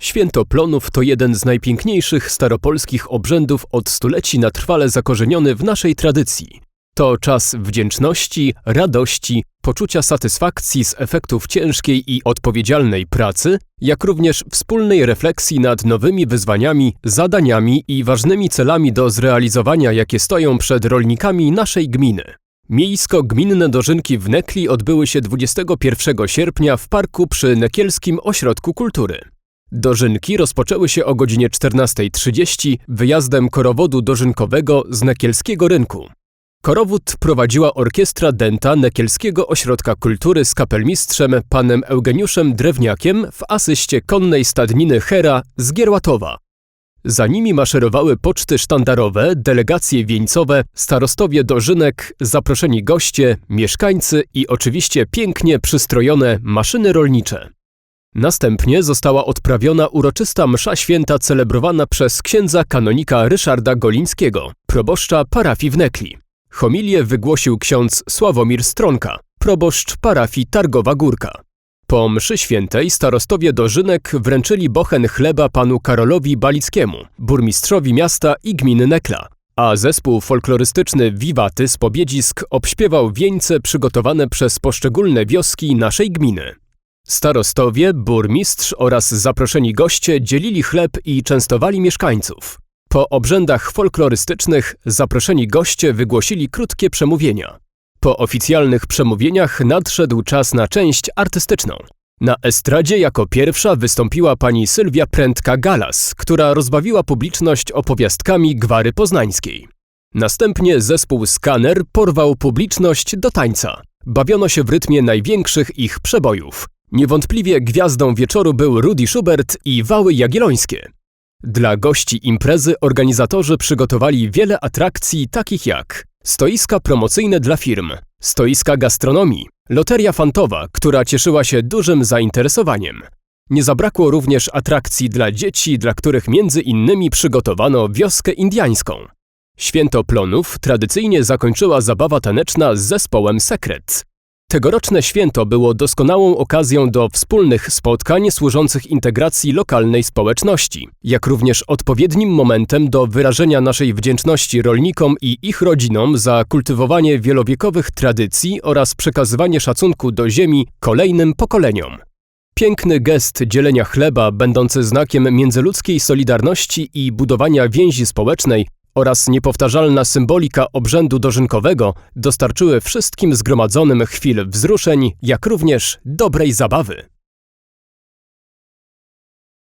Święto Plonów to jeden z najpiękniejszych staropolskich obrzędów od stuleci na trwale zakorzeniony w naszej tradycji. To czas wdzięczności, radości, poczucia satysfakcji z efektów ciężkiej i odpowiedzialnej pracy, jak również wspólnej refleksji nad nowymi wyzwaniami, zadaniami i ważnymi celami do zrealizowania, jakie stoją przed rolnikami naszej gminy. Miejsko-gminne dożynki w Nekli odbyły się 21 sierpnia w parku przy Nekielskim Ośrodku Kultury. Dożynki rozpoczęły się o godzinie 14.30 wyjazdem korowodu dożynkowego z Nekielskiego Rynku. Korowód prowadziła orkiestra denta Nekielskiego Ośrodka Kultury z kapelmistrzem panem Eugeniuszem Drewniakiem w asyście konnej stadniny Hera z Gierłatowa. Za nimi maszerowały poczty sztandarowe, delegacje wieńcowe, starostowie dożynek, zaproszeni goście, mieszkańcy i oczywiście pięknie przystrojone maszyny rolnicze. Następnie została odprawiona uroczysta msza święta celebrowana przez księdza kanonika Ryszarda Golińskiego, proboszcza parafii w Nekli. Homilię wygłosił ksiądz Sławomir Stronka, proboszcz parafii Targowa Górka. Po mszy świętej starostowie dożynek wręczyli bochen chleba panu Karolowi Balickiemu, burmistrzowi miasta i gminy Nekla, a zespół folklorystyczny Wiwaty z Pobiedzisk obśpiewał wieńce przygotowane przez poszczególne wioski naszej gminy. Starostowie, burmistrz oraz zaproszeni goście dzielili chleb i częstowali mieszkańców. Po obrzędach folklorystycznych zaproszeni goście wygłosili krótkie przemówienia. Po oficjalnych przemówieniach nadszedł czas na część artystyczną. Na estradzie jako pierwsza wystąpiła pani Sylwia Prędka-Galas, która rozbawiła publiczność opowiastkami Gwary Poznańskiej. Następnie zespół Skaner porwał publiczność do tańca. Bawiono się w rytmie największych ich przebojów. Niewątpliwie gwiazdą wieczoru był Rudy Schubert i Wały Jagiellońskie. Dla gości imprezy organizatorzy przygotowali wiele atrakcji takich jak stoiska promocyjne dla firm, stoiska gastronomii, loteria fantowa, która cieszyła się dużym zainteresowaniem. Nie zabrakło również atrakcji dla dzieci, dla których między innymi przygotowano wioskę indiańską. Święto Plonów tradycyjnie zakończyła zabawa taneczna z zespołem Sekret. Tegoroczne święto było doskonałą okazją do wspólnych spotkań służących integracji lokalnej społeczności, jak również odpowiednim momentem do wyrażenia naszej wdzięczności rolnikom i ich rodzinom za kultywowanie wielowiekowych tradycji oraz przekazywanie szacunku do ziemi kolejnym pokoleniom. Piękny gest dzielenia chleba, będący znakiem międzyludzkiej solidarności i budowania więzi społecznej, oraz niepowtarzalna symbolika obrzędu dożynkowego dostarczyły wszystkim zgromadzonym chwil wzruszeń, jak również dobrej zabawy.